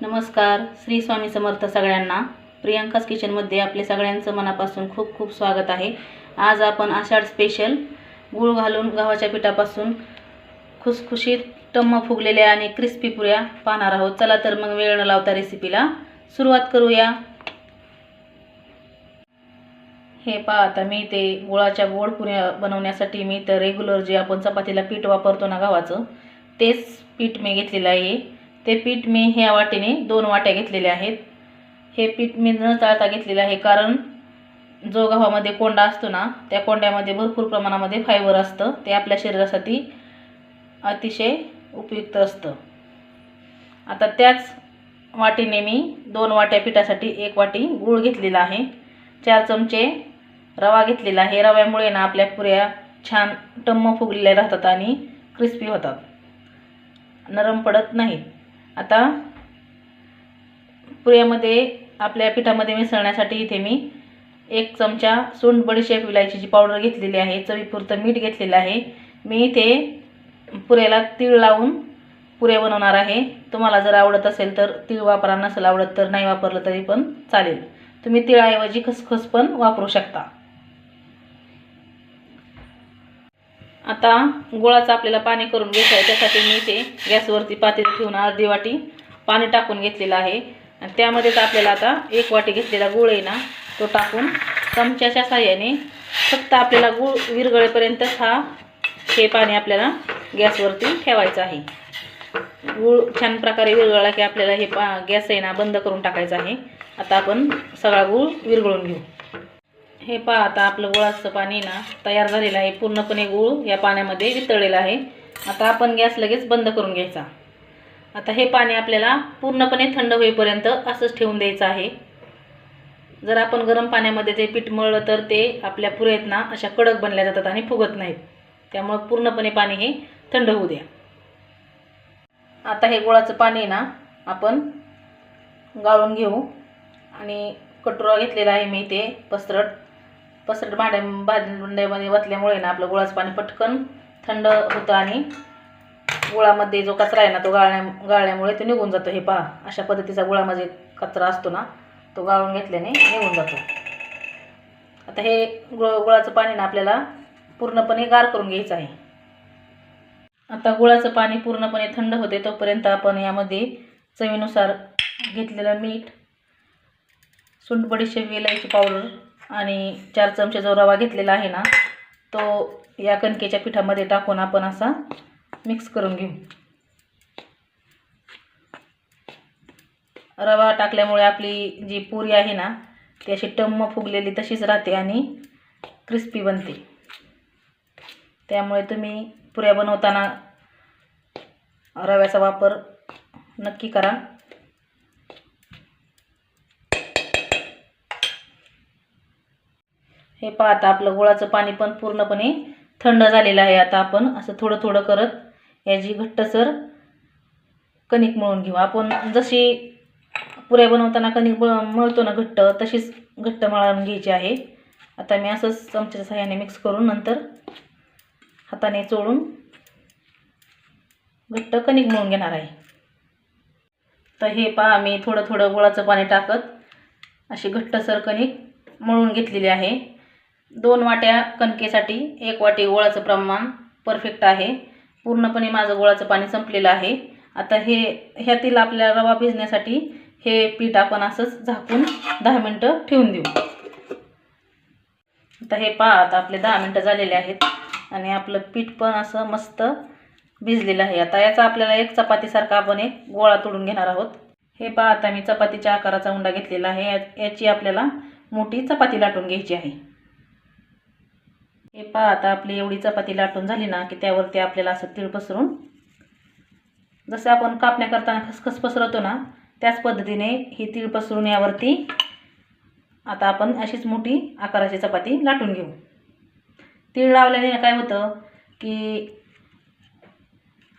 नमस्कार श्री स्वामी समर्थ सगळ्यांना. प्रियांकाच किचनमध्ये आपले सगळ्यांचं मनापासून खूप खूप स्वागत आहे. आज आपण आषाढ स्पेशल गूळ घालून गव्हाच्या पिठापासून खुसखुशीत टम्म फुगलेल्या आणि क्रिस्पी पुऱ्या पाहणार आहोत. चला तर मग वेळ न लावता रेसिपीला सुरुवात करूया. हे पहा आता मी ते गुळाच्या गोड पुऱ्या बनवण्यासाठी मी तर रेग्युलर जे आपण चपातीला पीठ वापरतो ना गव्हाचं तेच पीठ मी घेतलेलं आहे. ते पीठ मी ह्या वाटीने दोन वाट्या घेतलेल्या आहेत. हे पीठ मी न चाळता घेतलेलं आहे कारण जो गव्हामध्ये कोंडा असतो ना त्या कोंड्यामध्ये भरपूर प्रमाणामध्ये फायबर असतं. ते आपल्या शरीरासाठी अतिशय उपयुक्त असतं. आता त्याच वाटीने मी दोन वाट्या पिठासाठी एक वाटी गूळ घेतलेला आहे. चार चमचे रवा घेतलेला आहे. रव्यामुळे ना आपल्या पुऱ्या छान टम्म फुगलेल्या राहतात आणि क्रिस्पी होतात. नरम पडत नाहीत. आता पुऱ्यामध्ये आपल्या पिठामध्ये मिसळण्यासाठी इथे मी एक चमचा सोंड बडीशेप इलायचीची पावडर घेतलेली आहे चवीपुरतं मीठ घेतलेलं आहे. मी इथे पुऱ्याला तीळ लावून पुऱ्या बनवणार आहे. तुम्हाला जर आवडत असेल तर तीळ वापरा नसेल आवडत तर नाही वापरलं तरी पण चालेल. तुम्ही तिळाऐवजी खसखस पण वापरू शकता. आता गुळाचं आपल्याला पाणी करून घ्यायचं आहे. त्यासाठी मी इथे गॅसवरती पातेलं ठेवून अर्धी वाटी पाणी टाकून घेतलेलं आहे. आणि त्यामध्येच आपल्याला आता एक वाटी घेतलेला गुळ आहे ना तो टाकून चमच्याच्या साह्याने फक्त आपल्याला गुळ विरगळेपर्यंतच हा हे पाणी आपल्याला गॅसवरती ठेवायचं आहे. गूळ छान प्रकारे विरगळला की आपल्याला हे पा गॅस आहे ना बंद करून टाकायचा आहे. आता आपण सगळा गूळ विरघळून घेऊ. हे पहा आता आपलं गुळाचं पाणी ना तयार झालेलं आहे. पूर्णपणे गूळ या पाण्यामध्ये वितळलेलं आहे. आता आपण गॅस लगेच बंद करून घ्यायचा. आता हे पाणी आपल्याला पूर्णपणे थंड होईपर्यंत असंच ठेवून द्यायचं आहे. जर आपण गरम पाण्यामध्ये ते पीठ मळलं तर ते आपल्या पुरेत ना अशा कडक बनल्या जातात आणि फुगत नाहीत. त्यामुळं पूर्णपणे पाणी हे थंड होऊ द्या. आता हे गुळाचं पाणी ना आपण गाळून घेऊ. आणि कटोरा घेतलेला आहे मी ते पसरट. पसरट भांड्या भांड्यामध्ये वतल्यामुळे ना आपलं गुळाचं पाणी पटकन थंड होतं आणि गुळामध्ये जो कचरा आहे ना तो गाळण्या गाळल्यामुळे तो निघून जातो. हे पहा अशा पद्धतीचा गुळामध्ये कचरा असतो ना तो गाळून घेतल्याने निघून जातो. आता हे गुळ गुळाचं पाणी ना आपल्याला पूर्णपणे गार करून घ्यायचं आहे. आता गुळाचं पाणी पूर्णपणे थंड होते तोपर्यंत आपण यामध्ये चवीनुसार घेतलेलं मीठ सुंठ इलायची पावडर आणि चार चमचे जो रवा घेतलेला आहे ना तो या कणकेच्या पिठामध्ये टाकून आपण असा मिक्स करून घेऊ. रवा टाकल्यामुळे आपली जी पुरी आहे ना ती अशी टम्म फुगलेली तशीच राहते आणि क्रिस्पी बनते. त्यामुळे तुम्ही पुऱ्या बनवताना रव्याचा वापर नक्की करा. हे पहा आता आपलं गुळाचं पाणी पण पूर्णपणे थंड झालेलं आहे. आता आपण असं थोडं थोडं करत याची घट्टसर कणिक मळून घेऊ. आपण जशी पुऱ्या बनवताना कणिक मळतो ना घट्ट तशीच घट्ट मळून घ्यायची आहे. आता मी असंच चमच्याच्या सहाय्याने मिक्स करून नंतर हाताने चोळून घट्ट कणिक मळून घेणार आहे. तर हे पहा मी थोडं थोडं गुळाचं पाणी टाकत अशी घट्टसर कणिक मळून घेतलेली आहे. दोन वाट्या कणकेसाठी एक वाटी गोळाचं प्रमाण परफेक्ट आहे. पूर्णपणे माझं गोळाचं पाणी संपलेलं आहे. आता हे ह्यातील आपल्या रवा भिजण्यासाठी हे पीठ आपण असंच झाकून दहा मिनटं ठेवून देऊ. आता हे पहा आता आपले दहा मिनटं झालेले आहेत आणि आपलं पीठ पण असं मस्त भिजलेलं आहे. आता याचा आपल्याला एक चपातीसारखा आपण एक गोळा तोडून घेणार आहोत. हे पहा आता मी चपातीच्या आकाराचा उंडा घेतलेला आहे. या- याची आपल्याला मोठी चपाती लाटून घ्यायची आहे. हे पहा आता आपली एवढी चपाती लाटून झाली ना की त्यावरती आपल्याला असं तीळ पसरून जसं आपण कापण्या करताना खसखस पसरवतो ना त्याच पद्धतीने ही तीळ पसरून यावरती आता आपण अशीच मोठी आकाराची चपाती लाटून घेऊ. तीळ लावल्याने काय होतं की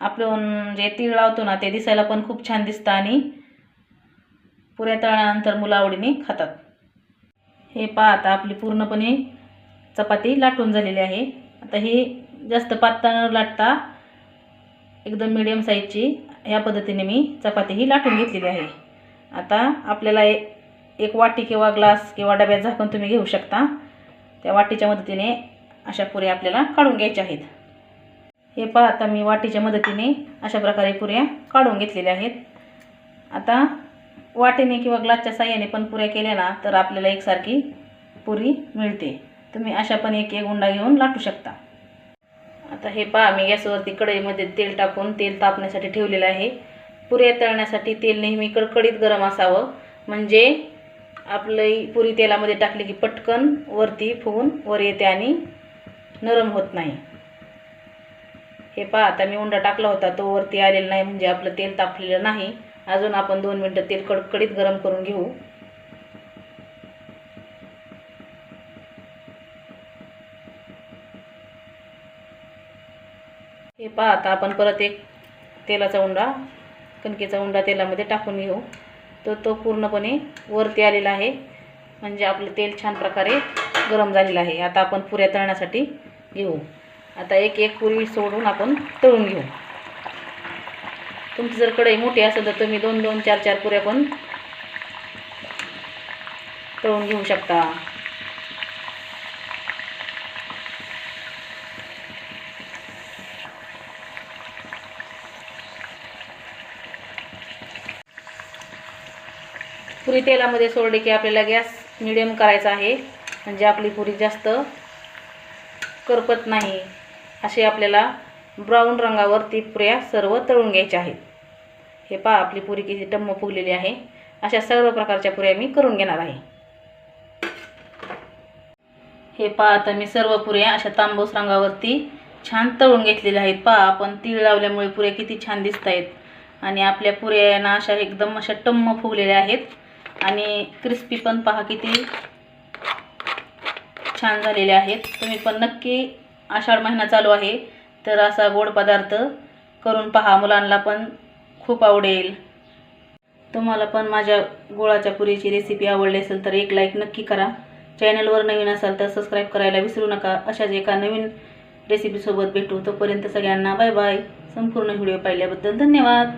आपण जे तीळ लावतो ना ते दिसायला पण खूप छान दिसतं आणि पुऱ्या तळल्यानंतर मुलं आवडीने खातात. हे पहा आता आपली पूर्णपणे चपाती लाटून झालेली आहे. आता ही जास्त पातळ न लाटता एकदम मिडियम साईजची या पद्धतीने मी चपाती ही लाटून घेतलेली आहे. आता आपल्याला एक वाटी किंवा ग्लास किंवा डब्यात झाकून तुम्ही घेऊ शकता. त्या वाटीच्या मदतीने अशा पुऱ्या आपल्याला काढून घ्यायच्या आहेत. हे पहा आता मी वाटीच्या मदतीने अशा प्रकारे पुऱ्या काढून घेतलेल्या आहेत. आता वाटीने किंवा ग्लासच्या साह्याने पण पुऱ्या केल्या ना तर आपल्याला एकसारखी पुरी मिळते. तुम्ही अशा पण एक एक उंडा घेऊन लाटू शकता. आता हे पहा मी गॅसवरती कढईमध्ये तेल टाकून तेल तापण्यासाठी ठेवलेलं आहे. पुऱ्या तळण्यासाठी तेल नेहमी कडकडीत गरम असावं. म्हणजे आपली पुरी तेलामध्ये टाकली की पटकन वरती फुगून वर येते आणि नरम होत नाही. हे पहा आता मी उंडा टाकला होता तो वरती आलेला नाही म्हणजे आपलं तेल तापलेलं नाही. अजून आपण दोन मिनटं तेल कडकडीत गरम करून घेऊ. हे पहा आता आपण परत एक तेलाचा उंडा कणकेचा उंडा तेलामध्ये टाकून घेऊ. तर तो पूर्णपणे वरती आलेला आहे. म्हणजे आपलं तेल छान प्रकारे गरम झालेलं आहे. आता आपण पुऱ्या तळण्यासाठी घेऊ. आता एक एक पुरी सोडून आपण तळून घेऊ. तुमची जर कढई मोठी असेल तर तुम्ही दोन दोन चार चार पुऱ्या पण तळून घेऊ शकता. पुरी तेलामध्ये सोडली की आपल्याला गॅस मिडियम करायचा आहे. म्हणजे आपली पुरी जास्त करपत नाही. असे आपल्याला ब्राऊन रंगावर ती पुऱ्या सर्व तळून घ्यायच्या आहेत. हे पहा आपली पुरी किती टम्म फुगलेली आहे. अशा सर्व प्रकारच्या पुऱ्या मी करून घेणार आहे. हे पहा आता मी सर्व पुऱ्या अशा तांबूस रंगावरती छान तळून घेतलेल्या आहेत. पहा आपण तीळ लावल्यामुळे पुऱ्या किती छान दिसत आहेत आणि आपल्या पुऱ्यांना अशा एकदम अशा टम्म फुगलेल्या आहेत. आणि क्रिस्पी पण पहा किती छान झालेले आहेत. तुम्ही पण नक्की आषाढ महिना चालू आहे तर असा गोड पदार्थ करून पहा. मुलांना पण खूप आवडेल. तुम्हाला पण माझ्या गोळाच्या पुरीची रेसिपी आवडली असेल तर एक लाईक नक्की करा. चॅनलवर नवीन असाल तर सबस्क्राईब करायला विसरू नका. अशाच एका नवीन रेसिपीसोबत भेटू. तोपर्यंत सगळ्यांना बाय बाय संपूर्ण व्हिडिओ पाहिल्याबद्दल धन्यवाद.